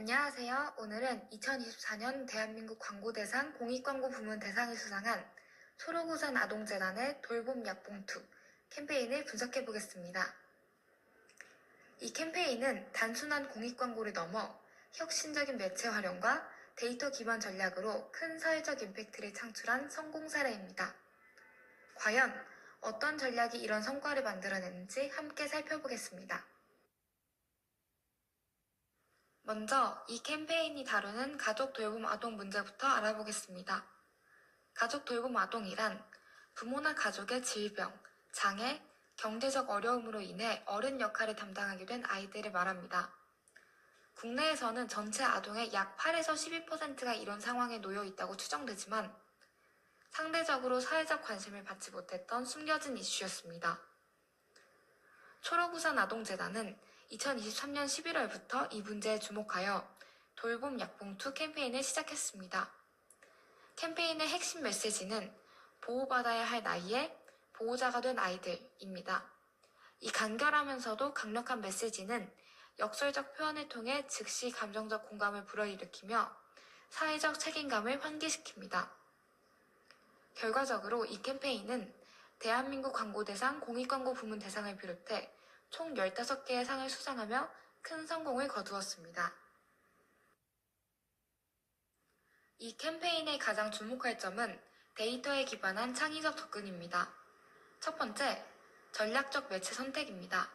안녕하세요. 오늘은 2024년 대한민국 광고대상 공익광고 부문 대상을 수상한 초록우산 아동재단의 돌봄 약봉투 캠페인을 분석해 보겠습니다. 이 캠페인은 단순한 공익광고를 넘어 혁신적인 매체 활용과 데이터 기반 전략으로 큰 사회적 임팩트를 창출한 성공 사례입니다. 과연 어떤 전략이 이런 성과를 만들어냈는지 함께 살펴보겠습니다. 먼저 이 캠페인이 다루는 가족 돌봄 아동 문제부터 알아보겠습니다. 가족 돌봄 아동이란 부모나 가족의 질병, 장애, 경제적 어려움으로 인해 어른 역할을 담당하게 된 아이들을 말합니다. 국내에서는 전체 아동의 약 8에서 12%가 이런 상황에 놓여 있다고 추정되지만 상대적으로 사회적 관심을 받지 못했던 숨겨진 이슈였습니다. 초록우산 아동재단은 2023년 11월부터 이 문제에 주목하여 돌봄 약봉투 캠페인을 시작했습니다. 캠페인의 핵심 메시지는 보호받아야 할 나이에 보호자가 된 아이들입니다. 이 간결하면서도 강력한 메시지는 역설적 표현을 통해 즉시 감정적 공감을 불어일으키며 사회적 책임감을 환기시킵니다. 결과적으로 이 캠페인은 대한민국 광고대상 공익광고 부문 대상을 비롯해 총 15개의 상을 수상하며 큰 성공을 거두었습니다. 이 캠페인의 가장 주목할 점은 데이터에 기반한 창의적 접근입니다. 첫 번째, 전략적 매체 선택입니다.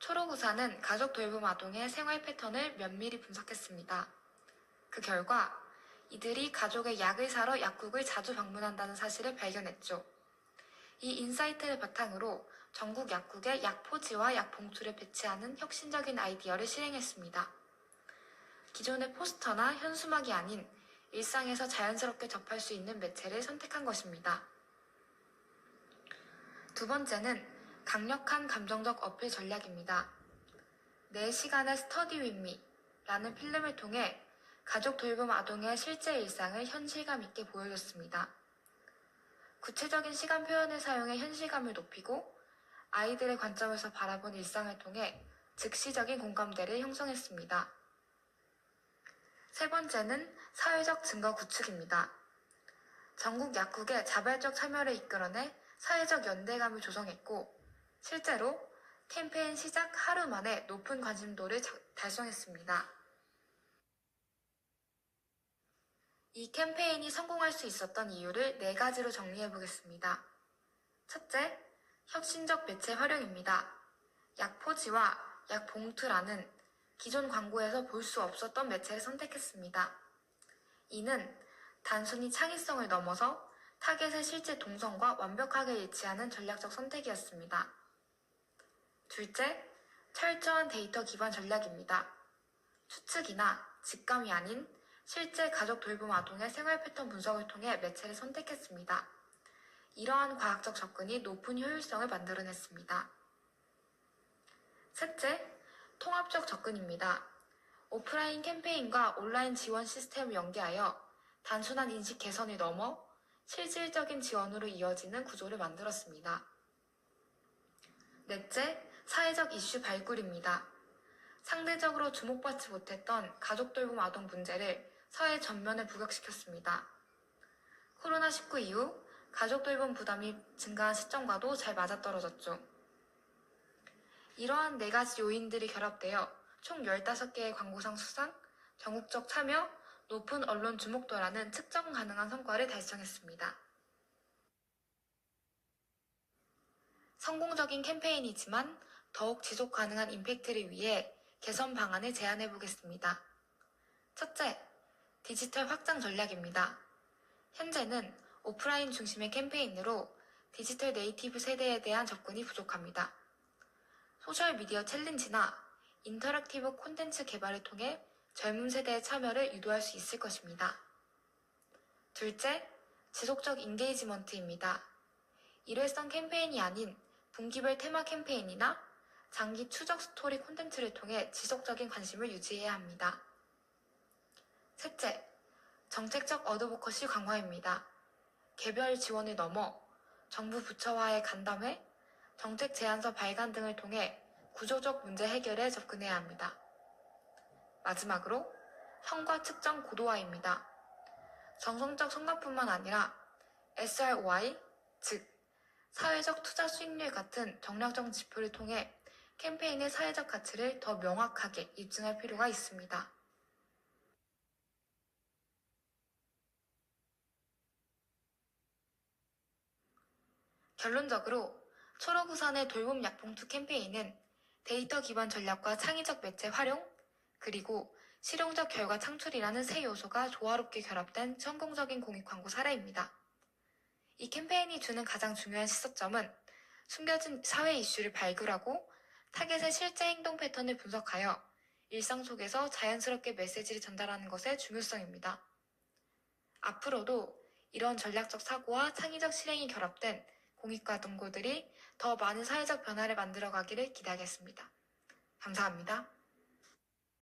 초록우산은 가족 돌봄 아동의 생활 패턴을 면밀히 분석했습니다. 그 결과 이들이 가족의 약을 사러 약국을 자주 방문한다는 사실을 발견했죠. 이 인사이트를 바탕으로 전국 약국에 약 포지와 약 봉투를 배치하는 혁신적인 아이디어를 실행했습니다. 기존의 포스터나 현수막이 아닌 일상에서 자연스럽게 접할 수 있는 매체를 선택한 것입니다. 두 번째는 강력한 감정적 어필 전략입니다. 내 시간의 스터디 윗미 라는 필름을 통해 가족 돌봄 아동의 실제 일상을 현실감 있게 보여줬습니다. 구체적인 시간 표현을 사용해 현실감을 높이고 아이들의 관점에서 바라본 일상을 통해 즉시적인 공감대를 형성했습니다. 세 번째는 사회적 증거 구축입니다. 전국 약국의 자발적 참여를 이끌어내 사회적 연대감을 조성했고 실제로 캠페인 시작 하루 만에 높은 관심도를 자- 달성했습니다. 이 캠페인이 성공할 수 있었던 이유를 네 가지로 정리해 보겠습니다. 첫째, 혁신적 매체 활용입니다. 약 포지와 약 봉투라는 기존 광고에서 볼 수 없었던 매체를 선택했습니다. 이는 단순히 창의성을 넘어서 타겟의 실제 동선과 완벽하게 일치하는 전략적 선택이었습니다. 둘째, 철저한 데이터 기반 전략입니다. 추측이나 직감이 아닌 실제 가족 돌봄 아동의 생활 패턴 분석을 통해 매체를 선택했습니다. 이러한 과학적 접근이 높은 효율성을 만들어냈습니다. 셋째, 통합적 접근입니다. 오프라인 캠페인과 온라인 지원 시스템을 연계하여 단순한 인식 개선을 넘어 실질적인 지원으로 이어지는 구조를 만들었습니다. 넷째, 사회적 이슈 발굴입니다. 상대적으로 주목받지 못했던 가족 돌봄 아동 문제를 사회 전면에 부각시켰습니다. 코로나19 이후 가족 돌봄 부담이 증가한 시점과도 잘 맞아떨어졌죠. 이러한 네 가지 요인들이 결합되어 총 15개의 광고상 수상, 전국적 참여, 높은 언론 주목도라는 측정 가능한 성과를 달성했습니다. 성공적인 캠페인이지만 더욱 지속 가능한 임팩트를 위해 개선 방안을 제안해 보겠습니다. 첫째, 디지털 확장 전략입니다. 현재는 오프라인 중심의 캠페인으로 디지털 네이티브 세대에 대한 접근이 부족합니다. 소셜미디어 챌린지나 인터랙티브 콘텐츠 개발을 통해 젊은 세대의 참여를 유도할 수 있을 것입니다. 둘째, 지속적 인게이지먼트입니다. 일회성 캠페인이 아닌 분기별 테마 캠페인이나 장기 추적 스토리 콘텐츠를 통해 지속적인 관심을 유지해야 합니다. 셋째, 정책적 어드보커시 강화입니다. 개별 지원을 넘어 정부 부처와의 간담회, 정책 제안서 발간 등을 통해 구조적 문제 해결에 접근해야 합니다. 마지막으로 형과 측정 고도화입니다. 정성적 성과뿐만 아니라 SROI, 즉 사회적 투자 수익률 같은 정략적 지표를 통해 캠페인의 사회적 가치를 더 명확하게 입증할 필요가 있습니다. 결론적으로 초록우산의 돌봄 약봉투 캠페인은 데이터 기반 전략과 창의적 매체 활용, 그리고 실용적 결과 창출이라는 세 요소가 조화롭게 결합된 성공적인 공익 광고 사례입니다. 이 캠페인이 주는 가장 중요한 시사점은 숨겨진 사회 이슈를 발굴하고 타겟의 실제 행동 패턴을 분석하여 일상 속에서 자연스럽게 메시지를 전달하는 것의 중요성입니다. 앞으로도 이런 전략적 사고와 창의적 실행이 결합된 공익과 동고들이 더 많은 사회적 변화를 만들어가기를 기대하겠습니다. 감사합니다.